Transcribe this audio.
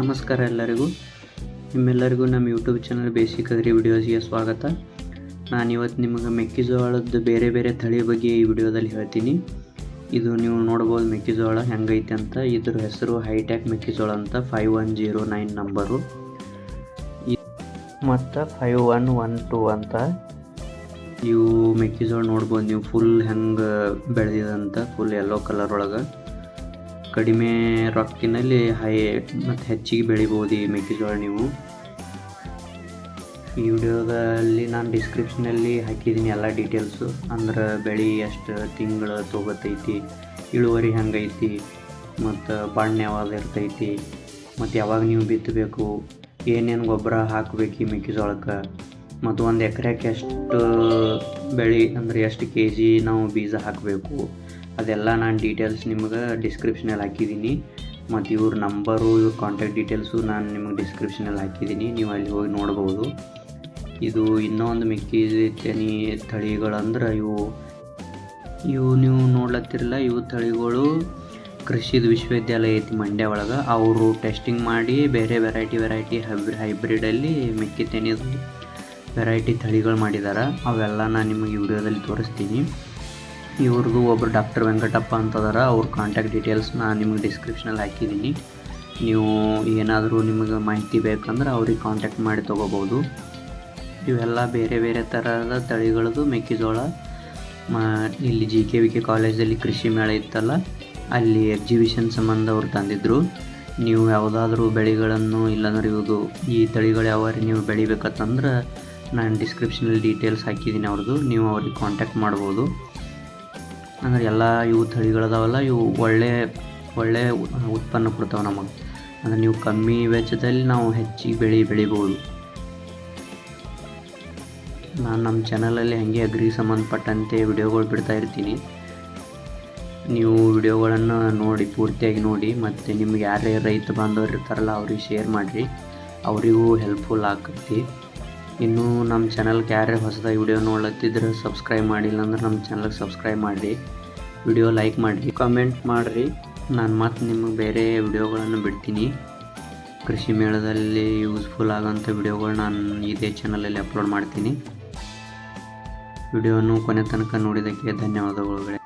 ನಮಸ್ಕಾರ ಎಲ್ಲರಿಗೂ. ನಿಮ್ಮೆಲ್ಲರಿಗೂ ನಮ್ಮ ಯೂಟ್ಯೂಬ್ ಚಾನಲ್ ಬೇಸಿಕ್ ಅಗ್ರಿ ವಿಡಿಯೋಸ್ಗೆ ಸ್ವಾಗತ. ನಾನು ಇವತ್ತು ನಿಮಗೆ ಮೆಕ್ಕೆಜೋಳದ ಬೇರೆ ಬೇರೆ ತಳಿ ಬಗ್ಗೆ ಈ ವಿಡಿಯೋದಲ್ಲಿ ಹೇಳ್ತೀನಿ. ಇದು ನೀವು ನೋಡ್ಬೋದು ಮೆಕ್ಕೆಜೋಳ ಹೆಂಗೈತೆ ಅಂತ. ಇದ್ರ ಹೆಸರು ಹೈಟ್ಯಾಕ್ ಮೆಕ್ಕೆಜೋಳ ಅಂತ five one zero nine number ಮತ್ತು ಫೈವ್ ಒನ್ ಒನ್ ಟೂ ಅಂತ. ಇವು ಮೆಕ್ಕೆಜೋಳ ನೋಡ್ಬೋದು ನೀವು ಫುಲ್ ಹೆಂಗೆ ಬೆಳೆದಿದೆ ಬೆಳೆದಿದಂತ ಫುಲ್ ಯೆಲ್ಲೋ ಕಲರ್ ಒಳಗೆ. ಕಡಿಮೆ ರೊಕ್ಕಿನಲ್ಲಿ ಹೈ ಮತ್ತು ಹೆಚ್ಚಿಗೆ ಬೆಳಿಬೋದು ಈ ಮೆಕ್ಕೆಜೋಳ ನೀವು. ಈ ವಿಡಿಯೋದಲ್ಲಿ ನಾನು ಡಿಸ್ಕ್ರಿಪ್ಷನಲ್ಲಿ ಹಾಕಿದ್ದೀನಿ ಎಲ್ಲ ಡೀಟೇಲ್ಸು ಅಂದ್ರೆ ಬೆಳೆ ಎಷ್ಟು ತಿಂಗಳು ತೊಗೋತೈತಿ, ಇಳುವರಿ ಹೆಂಗೈತಿ, ಮತ್ತು ಬಣ್ಣ ಯಾವಾಗ ಇರ್ತೈತಿ, ಮತ್ತು ಯಾವಾಗ ನೀವು ಬಿತ್ತಬೇಕು, ಏನೇನು ಗೊಬ್ಬರ ಹಾಕಬೇಕು ಈ ಮೆಕ್ಕೆಜೋಳಕ್ಕೆ. ಮತ್ತು ಒಂದು ಎಕರೆಗೆ ಎಷ್ಟು ಬೆಳೆ ಅಂದರೆ ಎಷ್ಟು ಕೆ ಜಿ ನಾವು ಬೀಜ ಹಾಕಬೇಕು, ಅದೆಲ್ಲ ನಾನು ಡೀಟೇಲ್ಸ್ ನಿಮಗೆ ಡಿಸ್ಕ್ರಿಪ್ಷನಲ್ಲಿ ಹಾಕಿದ್ದೀನಿ. ಮತ್ತು ಇವ್ರ ನಂಬರು ಇವ್ರ ಕಾಂಟ್ಯಾಕ್ಟ್ ಡೀಟೇಲ್ಸು ನಾನು ನಿಮಗೆ ಡಿಸ್ಕ್ರಿಪ್ಷನಲ್ಲಿ ಹಾಕಿದ್ದೀನಿ, ನೀವು ಅಲ್ಲಿ ಹೋಗಿ ನೋಡ್ಬೋದು. ಇದು ಇನ್ನೊಂದು ಮೆಕ್ಕೆತೆನಿ ತಳಿಗಳಂದ್ರೆ ಇವು. ಇವು ನೀವು ನೋಡ್ಲತ್ತಿರಲ್ಲ, ಇವು ತಳಿಗಳು ಕೃಷಿದು ವಿಶ್ವವಿದ್ಯಾಲಯ ಐತಿ ಮಂಡ್ಯ ಒಳಗೆ. ಅವರು ಟೆಸ್ಟಿಂಗ್ ಮಾಡಿ ಬೇರೆ ವೆರೈಟಿ ವೆರೈಟಿ ಹೈಬ್ರಿಡಲ್ಲಿ ಮೆಕ್ಕೆತೆನಿದು ವೆರೈಟಿ ತಳಿಗಳು ಮಾಡಿದ್ದಾರೆ ಅವೆಲ್ಲ ನಾನು ನಿಮಗೆ ವಿಡಿಯೋದಲ್ಲಿ ತೋರಿಸ್ತೀನಿ. ಇವ್ರದ್ದು ಒಬ್ಬರು ಡಾಕ್ಟರ್ ವೆಂಕಟಪ್ಪ ಅಂತದಾರ. ಅವ್ರ ಕಾಂಟ್ಯಾಕ್ಟ್ ಡೀಟೇಲ್ಸ್ ನಾನು ನಿಮಗೆ ಡಿಸ್ಕ್ರಿಪ್ಷನಲ್ಲಿ ಹಾಕಿದ್ದೀನಿ ನೀವು ಏನಾದರೂ ನಿಮಗೆ ಮಾಹಿತಿ ಬೇಕಂದ್ರೆ ಅವ್ರಿಗೆ ಕಾಂಟ್ಯಾಕ್ಟ್ ಮಾಡಿ ತೊಗೋಬೋದು. ಇವೆಲ್ಲ ಬೇರೆ ಬೇರೆ ಥರದ ತಳಿಗಳದ್ದು. ಮೆಕ್ಕೆಜೋಳ ಇಲ್ಲಿ ಜಿ ಕೆ ವಿ ಕೆ ಕಾಲೇಜಲ್ಲಿ ಕೃಷಿ ಮೇಳ ಇತ್ತಲ್ಲ, ಅಲ್ಲಿ ಎಕ್ಸಿಬಿಷನ್ ಸಂಬಂಧ ಅವ್ರು ತಂದಿದ್ದರು ನೀವು ಯಾವುದಾದ್ರೂ ಬೆಳೆಗಳನ್ನು ಇಲ್ಲಾಂದ್ರೆ ಇವುದು ಈ ತಳಿಗಳು ಯಾವ ನೀವು ಬೆಳಿಬೇಕಂತಂದ್ರೆ ನಾನು ಡಿಸ್ಕ್ರಿಪ್ಷನಲ್ಲಿ ಡೀಟೇಲ್ಸ್ ಹಾಕಿದ್ದೀನಿ ಅವ್ರದ್ದು. ನೀವು ಅವ್ರಿಗೆ ಕಾಂಟ್ಯಾಕ್ಟ್ ಮಾಡ್ಬೋದು. ಅಂದ್ರೆ ಎಲ್ಲ ಇವು ತಳಿಗಳದಾವಲ್ಲ, ಇವು ಒಳ್ಳೆ ಒಳ್ಳೆ ಉತ್ಪನ್ನ ಕೊಡ್ತಾವೆ ನಮಗೆ. ಅಂದರೆ ನೀವು ಕಮ್ಮಿ ವೆಚ್ಚದಲ್ಲಿ ನಾವು ಹೆಚ್ಚಿಗೆ ಬೆಳೆ, ಬೆಳಿಬೋದು. ನಾನು ನಮ್ಮ ಚಾನಲಲ್ಲಿ ಹಾಗೆ ಅಗ್ರಿ ಸಂಬಂಧಪಟ್ಟಂತೆ ವಿಡಿಯೋಗಳು ಬಿಡ್ತಾ ಇರ್ತೀನಿ. ನೀವು ವಿಡಿಯೋಗಳನ್ನು ನೋಡಿ, ಪೂರ್ತಿಯಾಗಿ ನೋಡಿ, ಮತ್ತು ನಿಮ್ಗೆ ಯಾರೇ ರೈತ ಬಾಂಧವರು ಇರ್ತಾರಲ್ಲ, ಅವ್ರಿಗೆ ಶೇರ್ ಮಾಡಿರಿ. ಅವರಿಗೂ ಹೆಲ್ಪ್ಫುಲ್ ಆಗ್ತೈತಿ ಇನ್ನೂ ನಮ್ಮ ಚಾನಲ್ಗೆ ಯಾರೇ ಹೊಸದಾಗಿ ವಿಡಿಯೋ ನೋಡ್ಲತ್ತಿದ್ರೆ ಸಬ್ಸ್ಕ್ರೈಬ್ ಮಾಡಿಲ್ಲ ಅಂದ್ರೆ ನಮ್ಮ ಚಾನಲ್ಗೆ ಸಬ್ಸ್ಕ್ರೈಬ್ ಮಾಡಿರಿ. ವಿಡಿಯೋ ಲೈಕ್ ಮಾಡಿರಿ ಕಮೆಂಟ್ ಮಾಡಿರಿ. ನಾನು ಮತ್ತೆ ನಿಮಗೆ ಬೇರೆ ವಿಡಿಯೋಗಳನ್ನು ಬಿಡ್ತೀನಿ. ಕೃಷಿ ಮೇಳದಲ್ಲಿ ಯೂಸ್ಫುಲ್ ಆಗೋಂಥ ವಿಡಿಯೋಗಳು ನಾನು ಇದೇ ಚಾನಲಲ್ಲಿ ಅಪ್ಲೋಡ್ ಮಾಡ್ತೀನಿ. ವಿಡಿಯೋನು ಕೊನೆ ತನಕ ನೋಡಿದ್ದಕ್ಕೆ ಧನ್ಯವಾದಗಳು.